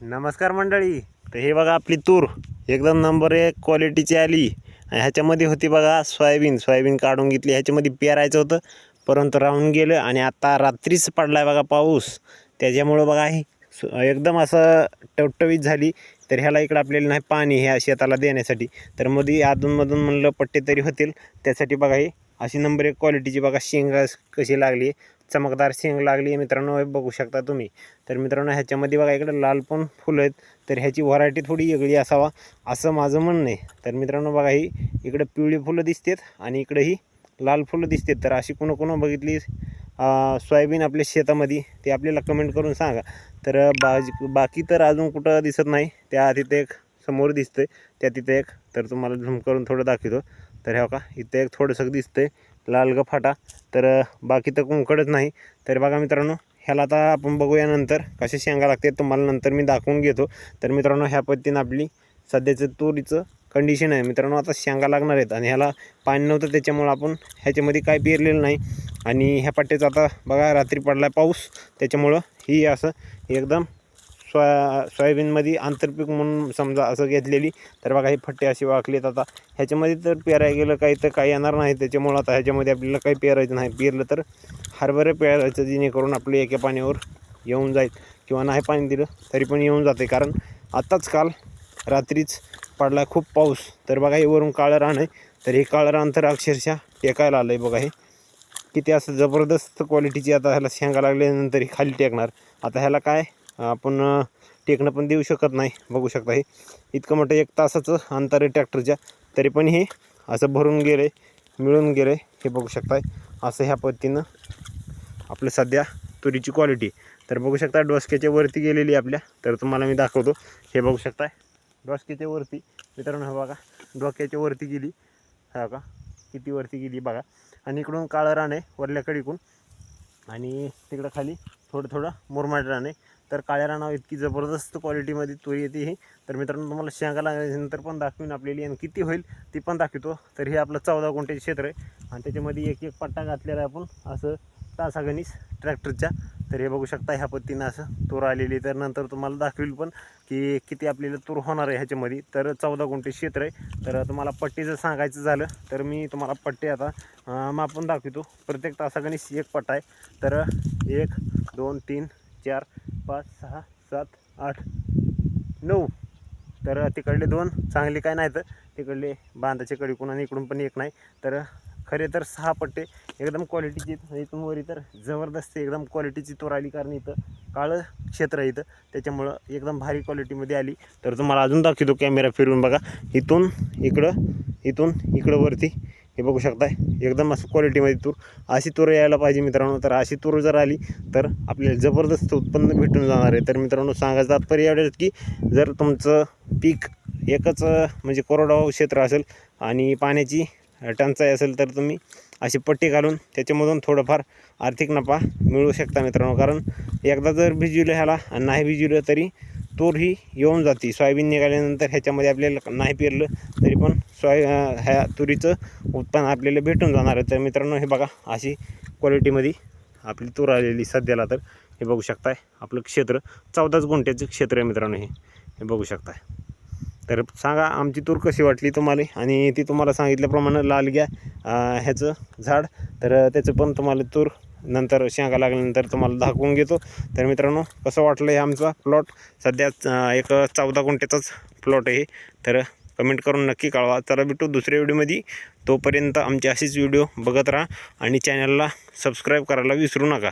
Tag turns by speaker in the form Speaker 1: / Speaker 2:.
Speaker 1: नमस्कार मंडळी. तर हे बघा आपली तूर. एकदम नंबर एक क्वालिटीची आली. आणि ह्याच्यामध्ये होती बघा सोयाबीन. सोयाबीन काढून घेतली. ह्याच्यामध्ये पेरायचं होतं. परंतु राहून गेलं आणि आता रात्रीच पडला आहे बघा पाऊस. त्याच्यामुळं बघा हे एकदम असं टवटवीत झाली. तर ह्याला इकडं आपल्याला नाही पाणी ह्या शेताला देण्यासाठी. तर मध्ये अधूनमधून म्हणलं पट्टे तरी होतील. त्यासाठी बघा हे अशी नंबर एक क्वालिटीची बघा शेंगा कशी लागली. चमकदार शेंग लागली मित्रांनो हे बघू शकता तुम्ही. तर मित्रांनो ह्याच्यामध्ये बघा इकडे लाल पण फुलं आहेत. तर ह्याची व्हरायटी थोडी वेगळी असावा असं माझं म्हणणं आहे. तर मित्रांनो बघा ही इकडं पिवळी फुलं दिसतात आणि इकडंही लाल फुलं दिसतात. तर अशी कोण कोण बघितली सोयाबीन आपल्या शेतामध्ये ते आपल्याला कमेंट करून सांगा. तर बाजी बाकी तर अजून कुठं दिसत नाही. त्या तिथे एक समोर दिसतं त्या तिथे एक. तर तुम्हाला झूम करून थोडं दाखवतो. तर ह्या का इथे एक थोडंसं दिसतं लाल गफाटा फाटा. तर बाकी तर कुंकडच नाही. तर बघा मित्रांनो ह्याला आता आपण बघूया नंतर कसे शेंगा लागते तुम्हाला नंतर मी दाखवून घेतो. तर मित्रांनो ह्या पद्धतीनं आपली सध्याचं तुरीचं कंडिशन आहे. मित्रांनो आता शेंगा लागणार आहेत. आणि ह्याला पाणी नव्हतं त्याच्यामुळं आपण ह्याच्यामध्ये काय पेरलेलं नाही. आणि ह्या पट्ट्याचं आता बघा रात्री पडला पाऊस. त्याच्यामुळं ही असं एकदम सोया सोयाबीनमध्ये आंतरपीक म्हणून समजा असं घेतलेली तर बघा हे फट्टे असे वाकलेत आता. ह्याच्यामध्ये तर पेरायला गेलं काही तर काही येणार नाही त्याच्यामुळं आता ह्याच्यामध्ये आपल्याला काही पेरायचं नाही. पेरलं तर हरभरे पेरायचं जेणेकरून आपले एका पाण्यावर येऊन जाईल. किंवा नाही पाणी दिलं तरी पण येऊन जाते. कारण आत्ताच काल रात्रीच पडला खूप पाऊस. तर बघा हे वरून काळं रान आहे. तर हे काळं रान तर अक्षरशः टेकायला आलं आहे बघा हे. किती असं जबरदस्त क्वालिटीची आता ह्याला शेंगा लागल्यानंतर ही खाली टेकणार. आता ह्याला काय आपण टेकणं पण देऊ शकत नाही बघू शकता हे. इतकं मोठं एक तासाचं अंतर आहे ट्रॅक्टरच्या. तरी पण हे असं भरून गेलं आहे मिळून गेलं आहे हे बघू शकताय. असं ह्या पद्धतीनं आपलं सध्या तुरीची क्वालिटी तर बघू शकता डोसक्याच्या वरती गेलेली आपल्या. तर तुम्हाला मी दाखवतो. हे बघू शकताय. डोसक्याच्या वरती मित्रांनो हे बघा. डोक्याच्या वरती गेली. हा का किती वरती गेली बघा. आणि इकडून काळं रान आहे वरल्याकडे इकडून आणि तिकडं खाली थोडं थोडं मुरमाड रान आहे. तर काळ्या रानावर इतकी जबरदस्त क्वालिटीमध्ये तुरी येते ही. तर मित्रांनो तुम्हाला शेंगा लागल्यानंतर पण दाखवीन आपल्याला आणि किती होईल ती पण दाखवतो. तर हे आपलं चौदा गुंठे क्षेत्र आहे. आणि त्याच्यामध्ये एक एक पट्टा घातलेला आहे आपण. असं तासागणीस ट्रॅक्टरच्या तर हे बघू शकता ह्या पद्धतीनं असं तूर आलेली तर नंतर तुम्हाला दाखवेल पण की किती आपल्याला तूर होणार आहे ह्याच्यामध्ये. तर चौदा गुंठे क्षेत्र आहे. तर तुम्हाला पट्टी जर सांगायचं झालं तर मी तुम्हाला पट्टी आता मापून दाखवतो. प्रत्येक तासागणीस एक पट्टा आहे. तर एक दोन तीन चार पाच सहा सात आठ नऊ. तर तिकडले दोन चांगले काय नाही तर तिकडले बांधाचे कडीकून आणि इकडून पण एक नाही. तर खरे तर सहा पट्टे एकदम क्वालिटीची इथून वरी तर जबरदस्त एकदम क्वालिटीची तोर आली कारण इथं काळं क्षेत्र आहे इथं. त्याच्यामुळं एकदम भारी क्वालिटीमध्ये आली. तर तुम्हाला अजून दाखवतो कॅमेरा फिरून बघा. इथून इकडं इथून इकडं वरती हे बघू शकताय. एकदम असं क्वालिटीमध्ये तूर. अशी तूर यायला पाहिजे मित्रांनो. तर अशी तूर जर आली तर आपल्याला जबरदस्त उत्पन्न भेटून जाणार आहे. तर मित्रांनो सांगायचं तात्पर्य एवढंच की जर तुमचं पीक एकच म्हणजे कोरडवाहू क्षेत्र असेल आणि पाण्याची टंचाई असेल तर तुम्ही अशी पट्टी घालून त्याच्यामधून थोडंफार आर्थिक नफा मिळवू शकता मित्रांनो. कारण एकदा जर भिजविलं ह्याला आणि नाही भिजविलं तरी तूर ही येऊन जाते. सोयाबीन निघाल्यानंतर ह्याच्यामध्ये आपल्याला नाही पेरलं तरी पण सोय ह्या तुरीचं उत्पन्न आपल्याला भेटून जाणार आहे. तर मित्रांनो हे बघा अशी क्वालिटीमध्ये आपली तूर आलेली सध्याला तर. हे बघू शकताय आपलं क्षेत्र चौदाच गुंठ्याचं क्षेत्र आहे मित्रांनो हे. हे बघू शकताय. तर सांगा आमची तूर कशी वाटली तुम्हाला? आणि ती तुम्हाला सांगितल्याप्रमाणे लाल घ्या ह्याचं झाड. तर त्याचं पण तुम्हाला तूर नंतर शेंगा लागल्यानंतर तुम्हाला दाखवून घेतो. तर मित्रांनो कसं वाटलं हे आमचा प्लॉट सध्या एक चौदा गुंठ्याचाच प्लॉट आहे तर कमेंट करून नक्की कळवा. चला भेटू दुसऱ्या व्हिडिओमध्ये तोपर्यंत आमची अशीच व्हिडिओ बघत राहा आणि चॅनलला सबस्क्राईब करायला विसरू नका.